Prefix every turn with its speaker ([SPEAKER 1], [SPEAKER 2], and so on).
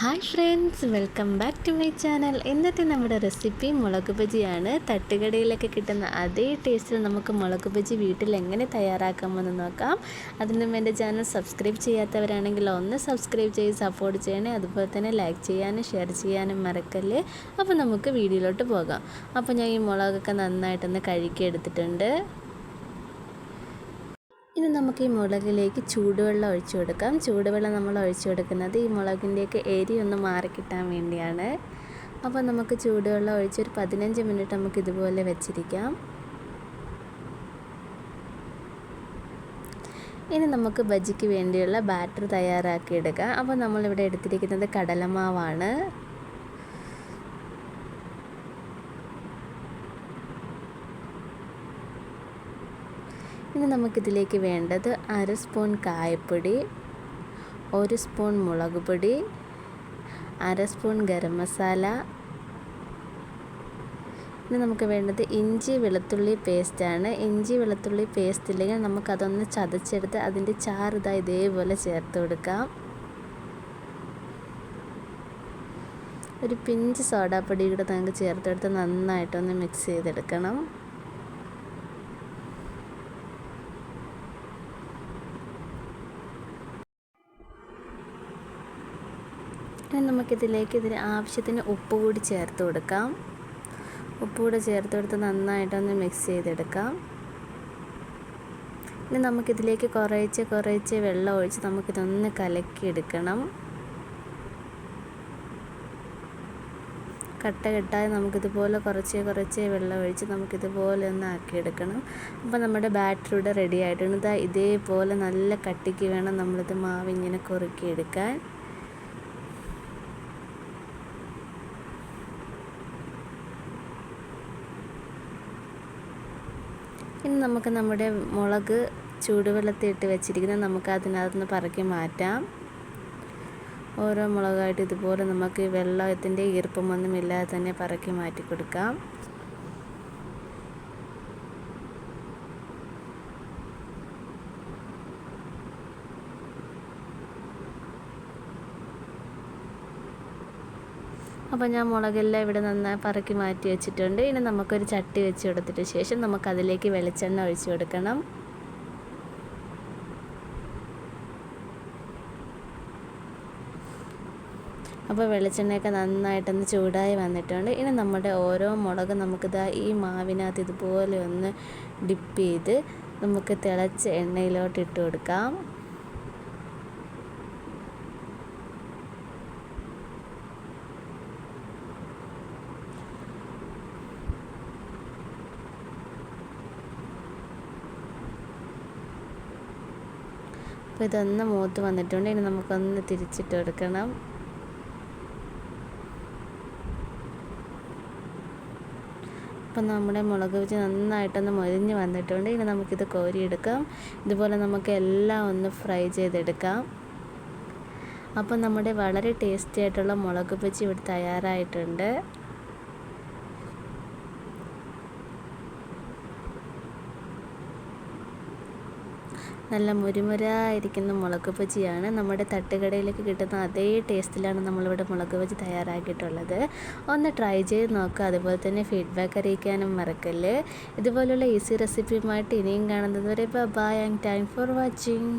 [SPEAKER 1] Hi friends welcome back to my channel. ഇന്നത്തെ നമ്മുടെ recipe മുളക് ബജിയാണ്. തട്ടുകടയിലൊക്കെ കിട്ടുന്ന അതേ ടേസ്റ്റിൽ നമുക്ക് മുളക് ബജി വീട്ടിൽ എങ്ങനെ തയ്യാറാക്കാമെന്ന് നോക്കാം. അതിനും എന്റെ ചാനൽ സബ്സ്ക്രൈബ് ചെയ്യാത്തവരാണെങ്കിൽ ഒന്ന് സബ്സ്ക്രൈബ് ചെയ്ത് സപ്പോർട്ട് ചെയ്യണേ അതുപോലെ തന്നെ ലൈക്ക് ചെയ്യാനും ഷെയർ ചെയ്യാനും മറക്കല്ലേ? അപ്പോൾ നമുക്ക് വീഡിയോയിലോട്ട് പോകാം. അപ്പോൾ ഞാൻ ഈ മുളകൊക്കെ നന്നായിട്ടൊന്ന് കഴുകി എടുത്തിട്ടുണ്ട് ഇനി നമുക്ക് ഈ മുളകിലേക്ക് ചൂടുവെള്ളം ഒഴിച്ചു കൊടുക്കാം. ചൂടുവെള്ളം നമ്മൾ ഒഴിച്ചു കൊടുക്കുന്നത് ഈ മുളകിന്റെയൊക്കെ എരി ഒന്ന് മാറിക്കിട്ടാൻ വേണ്ടിയാണ്. അപ്പോൾ നമുക്ക് ചൂടുവെള്ളം ഒഴിച്ച് ഒരു പതിനഞ്ച് മിനിറ്റ് നമുക്ക് ഇതുപോലെ വെച്ചിരിക്കാം. ഇനി നമുക്ക് ബജിക്ക് വേണ്ടിയുള്ള ബാറ്റർ തയ്യാറാക്കി എടുക്കാം. അപ്പോൾ നമ്മളിവിടെ എടുത്തിരിക്കുന്നത് കടലമാവാണ്. ഇനി നമുക്കിതിലേക്ക് വേണ്ടത് അര സ്പൂൺ കായപ്പൊടി ഒരു സ്പൂൺ മുളക് പൊടി അര സ്പൂൺ ഗരം മസാല. ഇനി നമുക്ക് വേണ്ടത് ഇഞ്ചി വെളുത്തുള്ളി പേസ്റ്റാണ് ഇഞ്ചി വെളുത്തുള്ളി പേസ്റ്റ് ഇല്ലെങ്കിൽ നമുക്കതൊന്ന് ചതച്ചെടുത്ത് അതിന്റെ ചാറ് ഇതേപോലെ ചേർത്ത് കൊടുക്കാം. ഒരു പിഞ്ച് സോഡാപ്പൊടി കൂടെ നമുക്ക് ചേർത്തെടുത്ത് നന്നായിട്ടൊന്ന് മിക്സ് ചെയ്തെടുക്കണം. ഇനി നമുക്കിതിലേക്ക് ഇതിന് ആവശ്യത്തിന് ഉപ്പ് കൂടി ചേർത്ത് കൊടുക്കാം. ഉപ്പ് കൂടി ചേർത്ത് കൊടുത്ത് നന്നായിട്ടൊന്ന് മിക്സ് ചെയ്തെടുക്കാം. ഇനി നമുക്കിതിലേക്ക് കുറേച്ച് കുറേച്ച് വെള്ളം ഒഴിച്ച് നമുക്കിതൊന്ന് കലക്കിയെടുക്കണം. കട്ട കെട്ടായി നമുക്കിതുപോലെ കുറച്ച് കുറച്ച് വെള്ളം ഒഴിച്ച് നമുക്കിതുപോലെ ഒന്ന് ആക്കിയെടുക്കണം. അപ്പോൾ നമ്മുടെ ബാറ്ററി ഇവിടെ റെഡി ആയിട്ടുണ്ട്. ഇതേപോലെ നല്ല കട്ടിക്ക് വേണം നമ്മളിത് മാവ് ഇങ്ങനെ കുറുക്കിയെടുക്കാൻ. ഇനി നമുക്ക് നമ്മുടെ മുളക് ചൂടുവെള്ളത്തിൽ ഇട്ട് വെച്ചിരിക്കുന്നത് നമുക്ക് അതിനകത്തുനിന്ന് പറക്കി മാറ്റാം. ഓരോ മുളകായിട്ട് ഇതുപോലെ നമുക്ക് വെള്ളത്തിന്റെ ഈർപ്പമൊന്നും ഇല്ലാതെ തന്നെ പറക്കി മാറ്റി കൊടുക്കാം. അപ്പോൾ ഞാൻ മുളകെല്ലാം ഇവിടെ നന്നായി പറക്കി മാറ്റി വെച്ചിട്ടുണ്ട്. ഇനി നമുക്കൊരു ചട്ടി വെച്ച് കൊടുത്തിട്ട് ശേഷം നമുക്കതിലേക്ക് വെളിച്ചെണ്ണ ഒഴിച്ച് കൊടുക്കണം. അപ്പോൾ വെളിച്ചെണ്ണയൊക്കെ നന്നായിട്ടൊന്ന് ചൂടായി വന്നിട്ടുണ്ട്. ഇനി നമ്മുടെ ഓരോ മുളക് നമുക്കിതാ ഈ മാവിനകത്ത് ഇതുപോലെ ഒന്ന് ഡിപ്പ് ചെയ്ത് നമുക്ക് തിളച്ച എണ്ണയിലോട്ട് ഇട്ട് കൊടുക്കാം. അപ്പോൾ ഇതൊന്ന് മൂത്ത് വന്നിട്ടുണ്ട്. ഇനി നമുക്കൊന്ന് തിരിച്ചിട്ട് കൊടുക്കണം അപ്പം നമ്മുടെ മുളക് വെച്ച് നന്നായിട്ടൊന്ന് മൊരിഞ്ഞ് വന്നിട്ടുണ്ട്. ഇനി നമുക്കിത് കോരിയെടുക്കാം. ഇതുപോലെ നമുക്ക് എല്ലാം ഒന്ന് ഫ്രൈ ചെയ്തെടുക്കാം. അപ്പം നമ്മുടെ വളരെ ടേസ്റ്റി ആയിട്ടുള്ള മുളക് വെച്ച് ഇവിടെ തയ്യാറായിട്ടുണ്ട്. നല്ല മുരുമുരായിരിക്കുന്ന മുളക് ബജിയാണ് നമ്മുടെ തട്ടുകടയിലേക്ക് കിട്ടുന്ന അതേ ടേസ്റ്റിലാണ് നമ്മളിവിടെ മുളക് ബജി തയ്യാറാക്കിയിട്ടുള്ളത്. ഒന്ന് ട്രൈ ചെയ്ത് നോക്കുക അതുപോലെ തന്നെ ഫീഡ്ബാക്ക് അറിയിക്കാനും മറക്കല്ലേ. ഇതുപോലുള്ള ഈസി റെസിപ്പിയുമായിട്ട് ഇനിയും കാണുന്നത് വരെ bye and time for watching